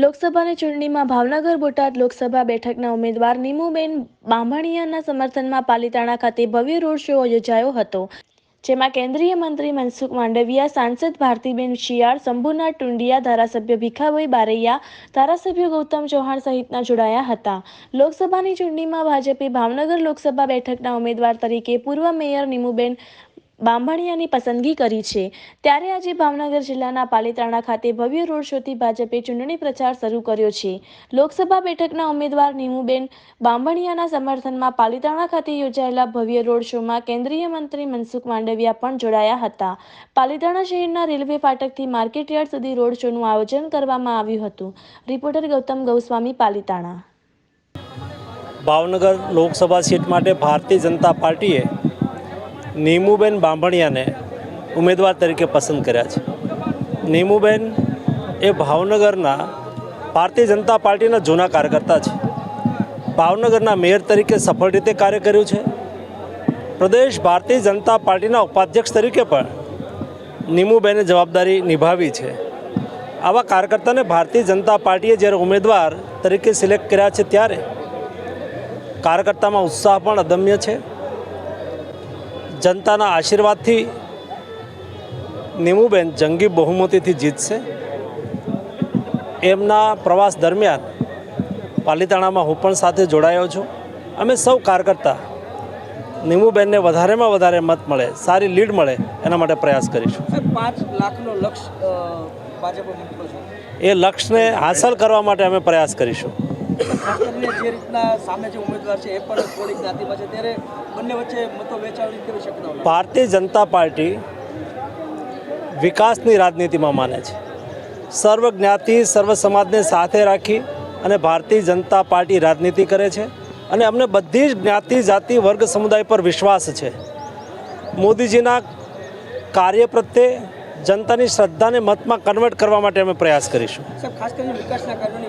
લોકસભાની ચૂંટણીમાં ભાવનગર બોટાદ લોકસભા બેઠકના ઉમેદવાર નીમુબેન બાંભણિયાના સમર્થનમાં પાલીતાણા ખાતે ભવ્ય રોડ શો યોજાયો હતો, જેમાં કેન્દ્રીય મંત્રી મનસુખ માંડવિયા, સાંસદ ભારતીબેન શિયાળ, શંભુનાથ ટુંડિયા, ધારાસભ્ય ભીખાભાઈ બારૈયા, ધારાસભ્ય ગૌતમ ચૌહાણ સહિતના જોડાયા હતા. લોકસભાની ચૂંટણીમાં ભાજપે ભાવનગર લોકસભા બેઠકના ઉમેદવાર તરીકે પૂર્વ મેયર નીમુબેન બાંભણિયાની પસંદગી કરી છે. ત્યારે આજે ભાવનગર જિલ્લાના પાલીતાણા ખાતે ભવ્ય રોડ શોથી ભાજપે ચૂંટણી પ્રચાર શરૂ કર્યો છે. લોકસભા બેઠકના ઉમેદવાર નીમુબેન બાંભણિયાના સમર્થનમાં પાલીતાણા ખાતે યોજાયેલા ભવ્ય રોડ શોમાં કેન્દ્રીય મંત્રી મનસુખ માંડવિયા પણ જોડાયા હતા. પાલીતાણા શહેરના રેલવે ફાટકથી માર્કેટયાર્ડ સુધી રોડ શોનું આયોજન કરવામાં આવ્યું હતું. રિપોર્ટર ગૌતમ ગૌસ્વામી, પાલીતાણા. ભાવનગર લોકસભા સીટ માટે ભારતીય જનતા પાર્ટીએ નીમુબેન બાંભણિયાને ઉમેદવાર તરીકે પસંદ કર્યા છે. નીમુબેન એ ભાવનગરના ભારતીય જનતા પાર્ટીના જૂના કાર્યકર્તા છે. ભાવનગરના મેયર તરીકે સફળ રીતે કાર્ય કર્યું છે. પ્રદેશ ભારતીય જનતા પાર્ટીના ઉપાધ્યક્ષ તરીકે પણ નીમુબેને જવાબદારી નિભાવી છે. આવા કાર્યકર્તાને ભારતીય જનતા પાર્ટીએ જ્યારે ઉમેદવાર તરીકે સિલેક્ટ કર્યા છે ત્યારે કાર્યકર્તામાં ઉત્સાહ પણ અદમ્ય છે. જનતાના આશીર્વાદથી નીમુબેન જંગી બહુમતીથી જીતશે. એમના પ્રવાસ દરમિયાન પાલિતાણામાં હું પણ સાથે જોડાયો છું. અમે સૌ કાર્યકર્તા નીમુબેનને વધારેમાં વધારે મત મળે સારી લીડ મળે એના માટે પ્રયાસ કરીશું. પાંચ લાખનો છે. એ લક્ષ્યને હાંસલ કરવા માટે અમે પ્રયાસ કરીશું. ખાસ જે રીતના સામે જે ઉમેદવાર છે એ પણ થોડી જ્ઞાતિમાં છે. ત્યારે બંને વચ્ચે મતો વેચાવણી કેવી શક્યતાઓ ભારતીય જનતા પાર્ટી વિકાસની રાજનીતિમાં માને છે. સર્વ જ્ઞાતિ સર્વ સમાજને સાથે રાખી અને ભારતીય જનતા પાર્ટી રાજનીતિ કરે છે. અને અમને બધી જ જ્ઞાતિ જાતિ વર્ગ સમુદાય પર વિશ્વાસ છે. મોદીજીના કાર્ય પ્રત્યે જનતાની શ્રદ્ધાને મતમાં કન્વર્ટ કરવા માટે અમે પ્રયાસ કરીશું. ખાસ કરીને વિકાસના કાર્યોની વાત